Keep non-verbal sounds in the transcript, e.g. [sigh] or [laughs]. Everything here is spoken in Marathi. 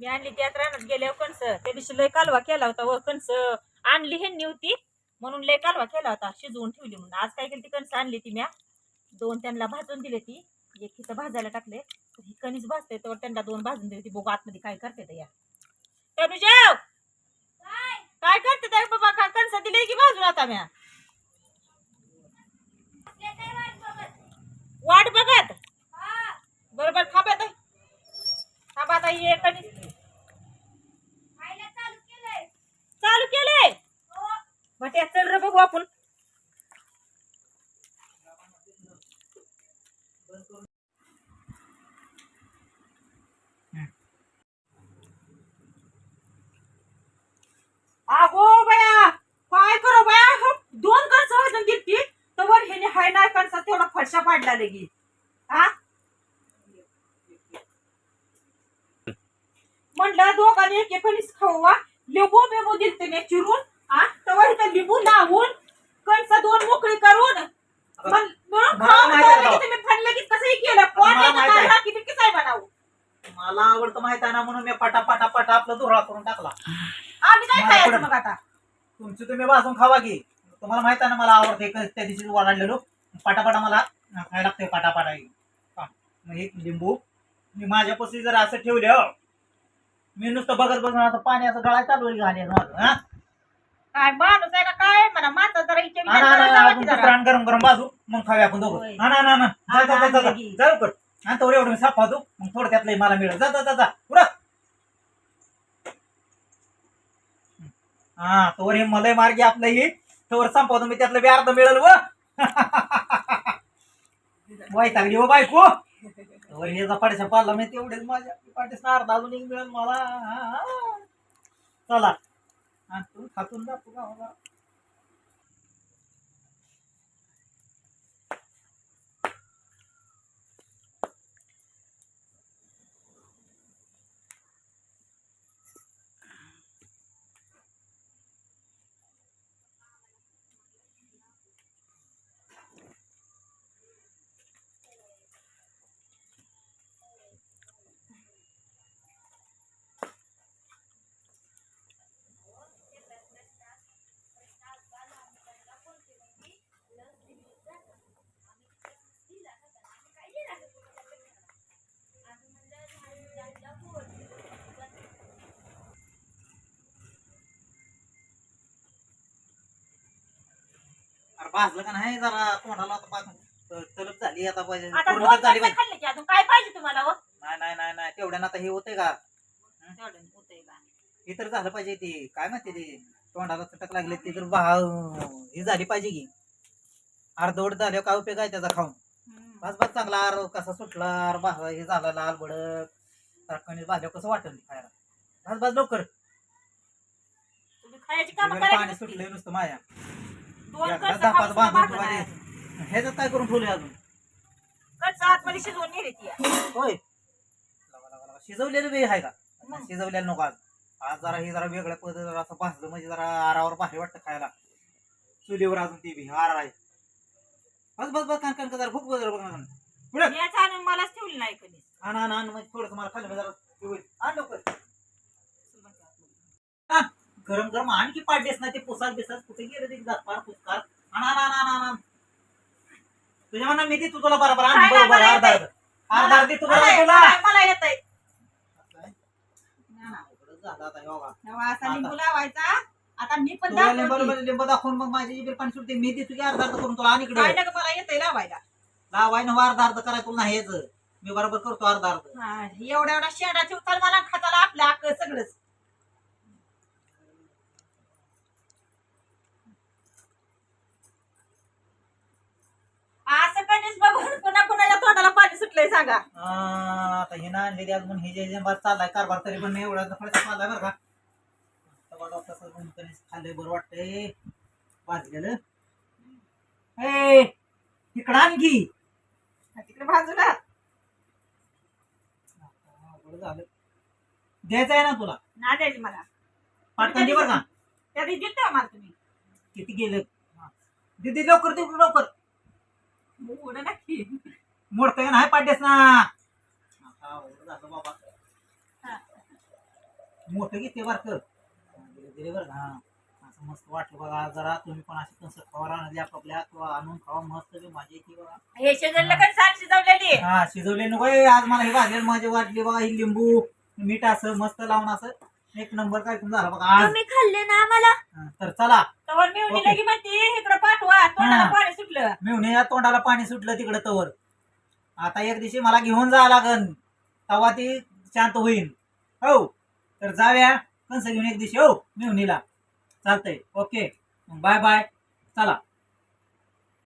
मी आणली त्यात रानात गेल्यावर कणस. त्या दिवशी लय कालवा केला होता व कणस आणली ह्यांनी होती. म्हणून लय कालवा केला होता. शिजवून ठेवली म्हणून. आज काय केली ती कणस आणली ती म्या. दोन त्यांना भाजून दिले ती. एक तिथं भाजायला टाकले ही कणीस भाजते तर त्यांना दोन भाजून दिली ती. बघू आतमध्ये काय करते या. तनुजाव काय करते ते बाबा? काय कणस दिले की भाजून आता म्या? वाट बघत. बरोबर थांब ताई. थांब आता ये कणीस चालू केलंय भट्या चल रे बघू आपण. अगो बया काय करो बया? दोन कणस वाजून घेतली तर वर ह्याने हाय नाही कणसा तेवढा फडशा पाडला लगी. हा म्हणलं दोघांनी एकेपणीच खाऊ वा लिंबू बिंबू दिलते मी चिरून. हा? इथं लिंबू लावून कणस दोन मोकळी करून मग मिळून मला खाऊ माहिती आहे तर राव. लगेच तुम्ही फन लगेच कसंही केलं. कोण मला येतं माहिती आहे. काय राखी बिखी काय बनावं? मला आवडतं माहीत आहे ना म्हणून मी पटा पटा आपला धुरा करून टाकला. आम्ही काय मला खायचं पण- मग आता? तुमची तुम्ही भाजून खावा की. तुम्हाला माहीत आहे ना मला आवडते त्या दिवशी वाढलेलो पटापटा मला खायला लागते पटापटा. हा. मग लिंबू. मी माझ्या पशी जर असं ठेवले हो मी नुसतं बघत बघून आता पाण्याचं गळा चालू होईल घाले हा? काय माणूस आहे का काय? म्हणा माणसं जरा इथे हा, ना, ना, ना, आपण दुसरं आण गरम गरम बाजू मग खाऊया आपण दोघं. हा ना ना ना. जा जा जा, जा जा. आण जा लवकर. हा तर एवढं मी साफ होतो मग थोडं त्यातलं मला मिळेल. जा जा जा हा तोवर हे मलय मार्गी आपलं हे. तोवर संपवतो मी त्यातलं बी अर्ध मिळेल व. [laughs] वैतागली व बायको. तोवर हे पाडशा पाडला मी तेवढेच माझ्या पाठीस अर्धा अजून एक मिळेल मला. हा, हा. चला. खातून दाखवू तू गावाला. भाजलं का नाही जरा तोंडाला आता पाक तलप झाली आता पाहिजे. आता पूर्ण दोन तर झाली कणसं पाहिजे खाल्ले की अजून? काय पाहिजे तुम्हाला हो? नाही नाही नाही नाही. तेवढ्यानं आता हे होतंय का? तेवढं होतंय का? हे तर झालं पाहिजे ते. काय माहिती ते तोंडाला चटक लागले ते तर भाव ही झाली पाहिजे की. अर्धवट झाल्यावर काय उपयोग आहे त्याचा खाऊन? हम्म. बस बस चांगला आर कसा सुटला आर बा हे झालं लाल बडक तर कणीस भाजल्यावर कसं वाटेल खायला? बस बस लवकर. तुम्ही खायची कामं वगैरे पाणी करायची सुटलंय नुसतं माझ्या दोन कणसं बांधून. ठेवायचे. ह्याच्यात काय करून ठेवले अजून कणसं आतमध्ये शिजवून नेली ती होय लगा, लगा, लगा. शिजवलेलं बी आहे का मग. शिजवलेलं नको आज आज जरा हे जरा वेगळ्या पद्धतीनं असं भाजलं म्हणजे जरा आरावर भारी वाटतं खायला चुलीवर अजून ती बी आर आहे बस बस बस कान कान जरा खूप जरा बघ ना. पुढे याच आणून मलाच ठेवली नाही कणीस आण आण आण म्हणजे थोडंसं मला खाल्लं जरा हे होईल. आण लवकर. गरम गरम आणखी पाडलेस नाही ते पुसाक बिसाक कुठे गेलं ते जात फार आण आण आण तुझ्या म्हणा मी ती तुला बरोबर आण नाही, बरोबर मला अर्धा येतंय. अर्धा. अर्धा अर्धी तुला मला तुला. येतंय, मला येतंय. अवघडच झालं आता हे बघा. तेव्हा असा लिंबू लावायचा. आता मी पण तुला लिंब दाखवते. लिंब दाखवून मग माझी पाणी सुटते मी की अर्धा अर्ध करून तुला आणि इकडे. काय नका मला येतंय लावायला? लावाय ना अर्धा अर्ध करायला तुला नाही यायचं मी बरोबर करतो अर्धा अर्ध. हा, एवढ्या एवढ्या शेंडा ठेवताल मला खाताला आपलं अक्क सगळंच असं कधीच बघून पुन्हा कुणाच्या तोंडाला पाणी सुटलंय सांगा. आता हे ना आणलेली आज म्हणून हे जे जे बस चाललाय कारभार तरी पण एवढा फळचा चाललाय बरं का. तेव्हा डॉक्टर खाल्लंय बरं वाटतंय. वाजलेलं ए तिकडं आणखी तिकडे बाजूला झालं. द्यायचं आहे ना तुला? ना द्यायची मला. पाटकन दे बरं का. त्या दिवशी देता मला तुम्ही. किती गेलं? दिदी लवकर दे लवकर. उडं नक्की. मोडतंय ना हाय पाड्यास ना. आता अवघड झालं बाबा. मोठं घेते बरं कर दिले दिले बरं का? हा असं मस्त वाटलं बघा जरा तुम्ही पण अशी कंस खावा राहणार आपापल्या किंवा आणून खावा मस्त बी मजा येते बघा. हे शेजारला शिजवलेली? हा शिजवले नको आज मला हे भाजलेलं मजा वाटली बघा ही लिंबू मीठ असं मस्त लावून असं. एक नंबर काय झाला बघा आज. तुम्ही खाल्ले ना आम्हाला? हा, तर चला. तवर मी ओके. लगी म्हणते इकडं पाठवा तोंडाला हा. पाणी सुटलं. मिळून तोंडाला पाणी सुटलं तिकडं तवर. आता एक दिवशी मला घेऊन जावं लागन. तेव्हा ती शांत होईल हो तर जाऊया. कंस घेऊन एक दिवशी हो मिळून चालतंय. ओके. Bye bye. चला.